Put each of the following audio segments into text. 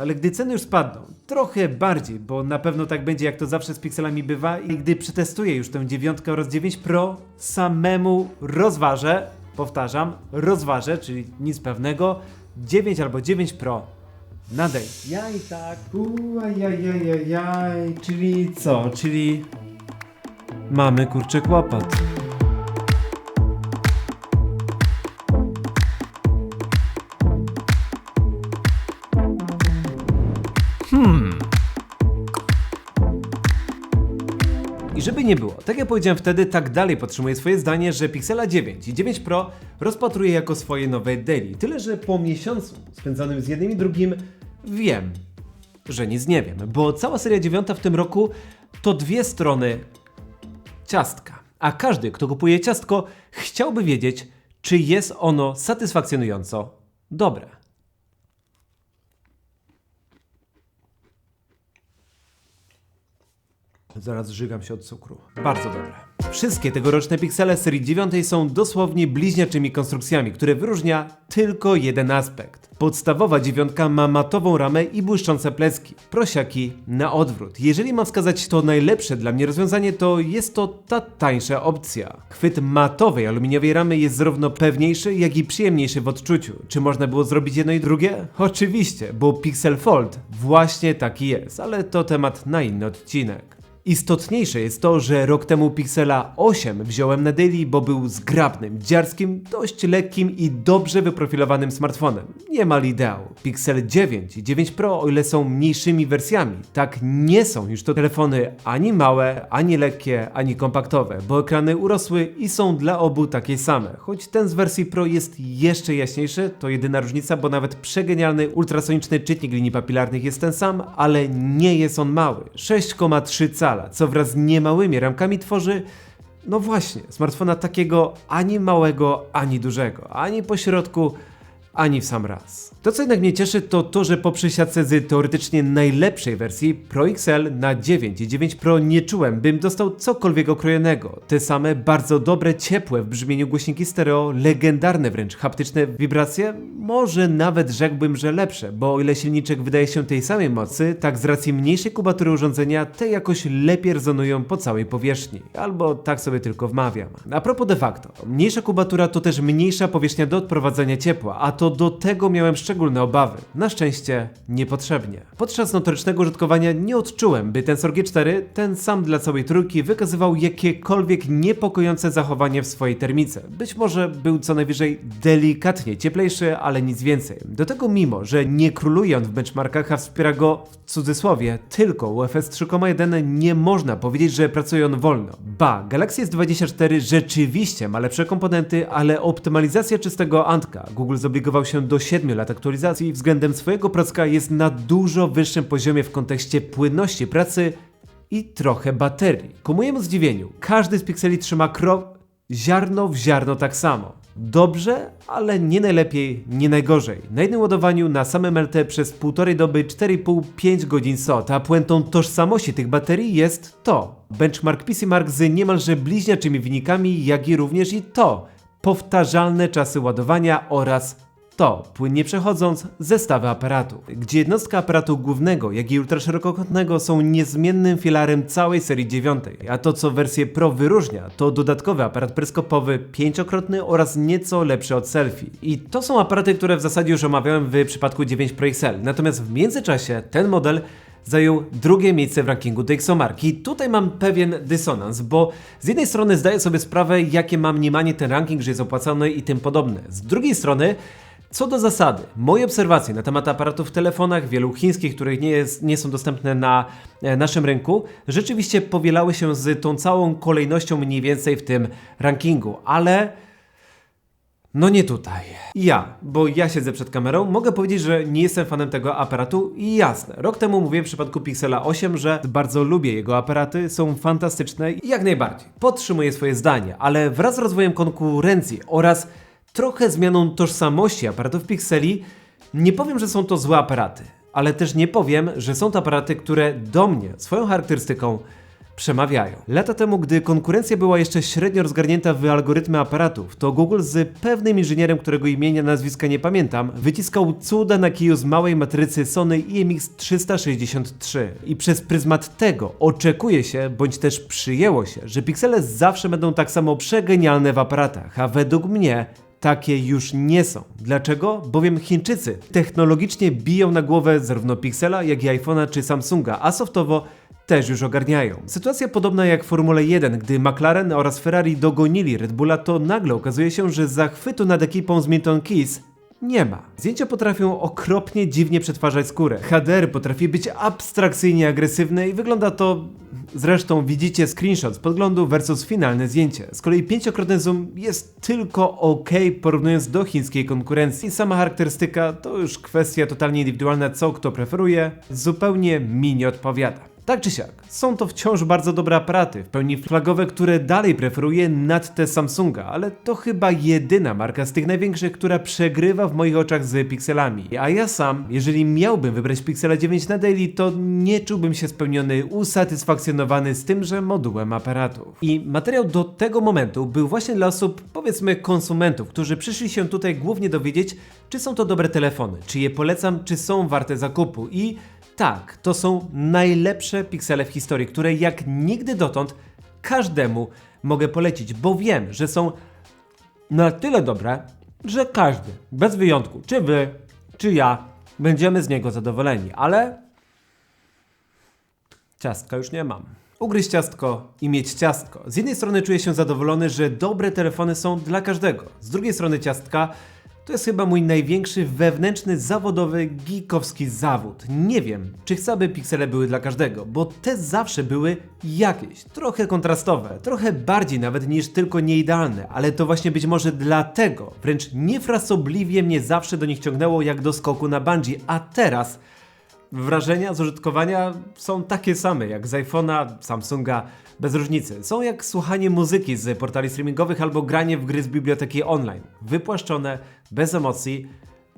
ale gdy ceny już spadną, trochę bardziej, bo na pewno tak będzie jak to zawsze z pikselami bywa i gdy przetestuję już tę 9 oraz 9 Pro, samemu rozważę, powtarzam, rozważę, czyli nic pewnego, 9 albo 9 Pro na day. Ja i tak, uajajajajaj, czyli co, czyli mamy kurczę kłopot. I żeby nie było, tak jak powiedziałem wtedy, tak dalej podtrzymuję swoje zdanie, że Pixela 9 i 9 Pro rozpatruję jako swoje nowe daily. Tyle, że po miesiącu spędzonym z jednym i drugim wiem, że nic nie wiem, bo cała seria 9 w tym roku to dwie strony ciastka. A każdy, kto kupuje ciastko, chciałby wiedzieć, czy jest ono satysfakcjonująco dobre. Zaraz żygam się od cukru. Bardzo dobre. Wszystkie tegoroczne piksele serii 9 są dosłownie bliźniaczymi konstrukcjami, które wyróżnia tylko jeden aspekt. Podstawowa dziewiątka ma matową ramę i błyszczące plecki. Prosiaki na odwrót. Jeżeli mam wskazać to najlepsze dla mnie rozwiązanie, to jest to ta tańsza opcja. Chwyt matowej aluminiowej ramy jest zarówno pewniejszy, jak i przyjemniejszy w odczuciu. Czy można było zrobić jedno i drugie? Oczywiście, bo Pixel Fold właśnie taki jest, ale to temat na inny odcinek. Istotniejsze jest to, że rok temu Pixela 8 wziąłem na daily, bo był zgrabnym, dziarskim, dość lekkim i dobrze wyprofilowanym smartfonem. Niemal ideał. Pixel 9 i 9 Pro, o ile są mniejszymi wersjami, tak nie są już to telefony ani małe, ani lekkie, ani kompaktowe, bo ekrany urosły i są dla obu takie same. Choć ten z wersji Pro jest jeszcze jaśniejszy, to jedyna różnica, bo nawet przegenialny ultrasoniczny czytnik linii papilarnych jest ten sam, ale nie jest on mały. 6,3 cala, co wraz z niemałymi ramkami tworzy no właśnie, smartfona takiego ani małego, ani dużego, ani po środku, ani w sam raz. To co jednak mnie cieszy to to, że po przesiadce z teoretycznie najlepszej wersji Pro XL na 9 i 9 Pro nie czułem, bym dostał cokolwiek okrojonego. Te same bardzo dobre, ciepłe w brzmieniu głośniki stereo, legendarne wręcz haptyczne wibracje, może nawet rzekłbym, że lepsze, bo o ile silniczek wydaje się tej samej mocy, tak z racji mniejszej kubatury urządzenia te jakoś lepiej rezonują po całej powierzchni. Albo tak sobie tylko wmawiam. A propos de facto, mniejsza kubatura to też mniejsza powierzchnia do odprowadzania ciepła, a to do tego miałem szczególne obawy. Na szczęście niepotrzebnie. Podczas notorycznego użytkowania nie odczułem, by Tensor G4, ten sam dla całej trójki, wykazywał jakiekolwiek niepokojące zachowanie w swojej termice. Być może był co najwyżej delikatnie cieplejszy, ale nic więcej. Do tego mimo, że nie króluje on w benchmarkach, a wspiera go w cudzysłowie tylko UFS 3.1, nie można powiedzieć, że pracuje on wolno. Ba, Galaxy S24 rzeczywiście ma lepsze komponenty, ale optymalizacja czystego Antka, Google zobligował się do 7 lat aktualizacji, względem swojego procka jest na dużo wyższym poziomie w kontekście płynności pracy i trochę baterii. Ku mojemu zdziwieniu, każdy z pikseli trzyma krok ziarno w ziarno tak samo. Dobrze, ale nie najlepiej, nie najgorzej. Na jednym ładowaniu na samym LT przez półtorej doby 4,5-5 godzin SOT, a puentą tożsamości tych baterii jest to. Benchmark PC Mark z niemalże bliźniaczymi wynikami, jak i również i to. Powtarzalne czasy ładowania oraz to, płynnie przechodząc, zestawy aparatów, gdzie jednostka aparatu głównego, jak i ultraszerokokątnego są niezmiennym filarem całej serii 9, a to co wersję Pro wyróżnia, to dodatkowy aparat peryskopowy pięciokrotny oraz nieco lepszy od selfie. I to są aparaty, które w zasadzie już omawiałem w przypadku 9 Pro XL, natomiast w międzyczasie ten model zajął drugie miejsce w rankingu DxOMark. I tutaj mam pewien dysonans, bo z jednej strony zdaję sobie sprawę, jakie ma mniemanie ten ranking, że jest opłacony i tym podobne. Z drugiej strony, co do zasady, moje obserwacje na temat aparatów w telefonach, wielu chińskich, które nie, jest, nie są dostępne na e, naszym rynku, rzeczywiście powielały się z tą całą kolejnością mniej więcej w tym rankingu, ale no nie tutaj. Ja, bo ja siedzę przed kamerą, mogę powiedzieć, że nie jestem fanem tego aparatu i jasne. Rok temu mówiłem w przypadku Pixela 8, że bardzo lubię jego aparaty, są fantastyczne i jak najbardziej. Podtrzymuję swoje zdanie, ale wraz z rozwojem konkurencji oraz trochę zmianą tożsamości aparatów Pixeli, nie powiem, że są to złe aparaty, ale też nie powiem, że są to aparaty, które do mnie swoją charakterystyką przemawiają. Lata temu, gdy konkurencja była jeszcze średnio rozgarnięta w algorytmy aparatów, to Google z pewnym inżynierem, którego imienia, nazwiska nie pamiętam, wyciskał cuda na kiju z małej matrycy Sony IMX363. I przez pryzmat tego oczekuje się, bądź też przyjęło się, że piksele zawsze będą tak samo przegenialne w aparatach, a według mnie takie już nie są. Dlaczego? Bowiem Chińczycy technologicznie biją na głowę zarówno Pixela, jak i iPhone'a czy Samsunga, a softowo też już ogarniają. Sytuacja podobna jak w Formule 1, gdy McLaren oraz Ferrari dogonili Red Bulla, to nagle okazuje się, że zachwytu nad ekipą z Milton Keys nie ma. Zdjęcia potrafią okropnie dziwnie przetwarzać skórę. HDR potrafi być abstrakcyjnie agresywne i wygląda to... Zresztą widzicie screenshot z podglądu versus finalne zdjęcie. Z kolei pięciokrotny zoom jest tylko ok porównując do chińskiej konkurencji. Sama charakterystyka to już kwestia totalnie indywidualna, co kto preferuje. Zupełnie mi nie odpowiada. Tak czy siak, są to wciąż bardzo dobre aparaty, w pełni flagowe, które dalej preferuję nad te Samsunga, ale to chyba jedyna marka z tych największych, która przegrywa w moich oczach z pikselami. A ja sam, jeżeli miałbym wybrać Pixela 9 na daily, to nie czułbym się spełniony, usatysfakcjonowany z tymże modułem aparatów. I materiał do tego momentu był właśnie dla osób, powiedzmy konsumentów, którzy przyszli się tutaj głównie dowiedzieć, czy są to dobre telefony, czy je polecam, czy są warte zakupu i tak, to są najlepsze piksele w historii, które jak nigdy dotąd każdemu mogę polecić, bo wiem, że są na tyle dobre, że każdy, bez wyjątku, czy wy, czy ja, będziemy z niego zadowoleni, ale ciastka już nie mam. Ugryźć ciastko i mieć ciastko. Z jednej strony czuję się zadowolony, że dobre telefony są dla każdego. Z drugiej strony ciastka to jest chyba mój największy wewnętrzny, zawodowy, geekowski zawód. Nie wiem, czy chcę, aby piksele były dla każdego, bo te zawsze były jakieś, trochę kontrastowe, trochę bardziej nawet niż tylko nieidealne, ale to właśnie być może dlatego, wręcz niefrasobliwie mnie zawsze do nich ciągnęło jak do skoku na bungee, a teraz wrażenia z użytkowania są takie same jak z iPhone'a, Samsunga, bez różnicy. Są jak słuchanie muzyki z portali streamingowych albo granie w gry z biblioteki online. Wypłaszczone, bez emocji,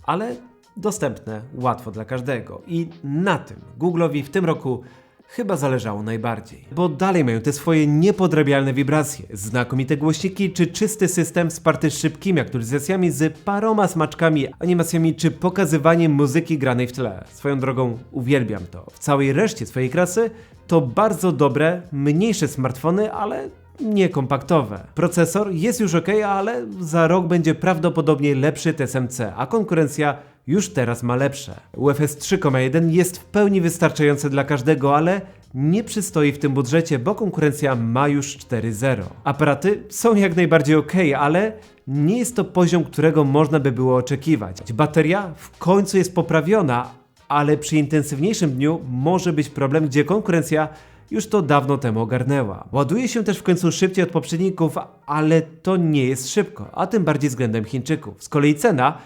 ale dostępne łatwo dla każdego. I na tym Google'owi w tym roku chyba zależało najbardziej. Bo dalej mają te swoje niepodrabialne wibracje, znakomite głośniki czy czysty system wsparty szybkimi aktualizacjami z paroma smaczkami, animacjami czy pokazywaniem muzyki granej w tle. Swoją drogą uwielbiam to. W całej reszcie swojej krasy to bardzo dobre, mniejsze smartfony, ale nie kompaktowe. Procesor jest już ok, ale za rok będzie prawdopodobnie lepszy TSMC, a konkurencja już teraz ma lepsze. UFS 3.1 jest w pełni wystarczające dla każdego, ale nie przystoi w tym budżecie, bo konkurencja ma już 4.0. Aparaty są jak najbardziej ok, ale nie jest to poziom, którego można by było oczekiwać. Bateria w końcu jest poprawiona, ale przy intensywniejszym dniu może być problem, gdzie konkurencja już to dawno temu ogarnęła. Ładuje się też w końcu szybciej od poprzedników, ale to nie jest szybko, a tym bardziej względem Chińczyków. Z kolei cena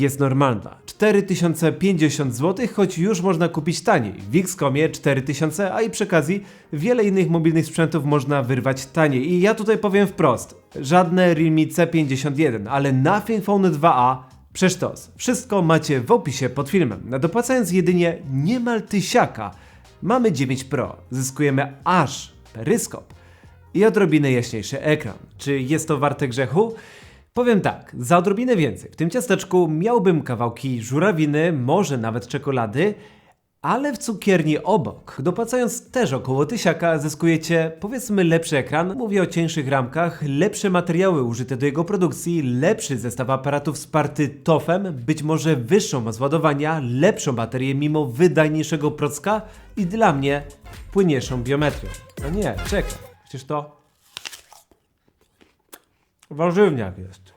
jest normalna. 4050 zł, choć już można kupić taniej. W Xcomie 4000, a i przy okazji wiele innych mobilnych sprzętów można wyrwać taniej. I ja tutaj powiem wprost, żadne Realme C51, ale Nothing Phone 2a Przesztos. Wszystko macie w opisie pod filmem. Dopłacając jedynie niemal tysiaka, mamy 9 Pro. Zyskujemy aż peryskop i odrobinę jaśniejszy ekran. Czy jest to warte grzechu? Powiem tak, za odrobinę więcej. W tym ciasteczku miałbym kawałki żurawiny, może nawet czekolady, ale w cukierni obok, dopłacając też około tysiaka, zyskujecie powiedzmy lepszy ekran, mówię o cieńszych ramkach, lepsze materiały użyte do jego produkcji, lepszy zestaw aparatów wsparty TOF-em, być może wyższą moc ładowania, lepszą baterię mimo wydajniejszego procka i dla mnie płynniejszą biometrią. No nie, czekaj, przecież to warzywniak jest.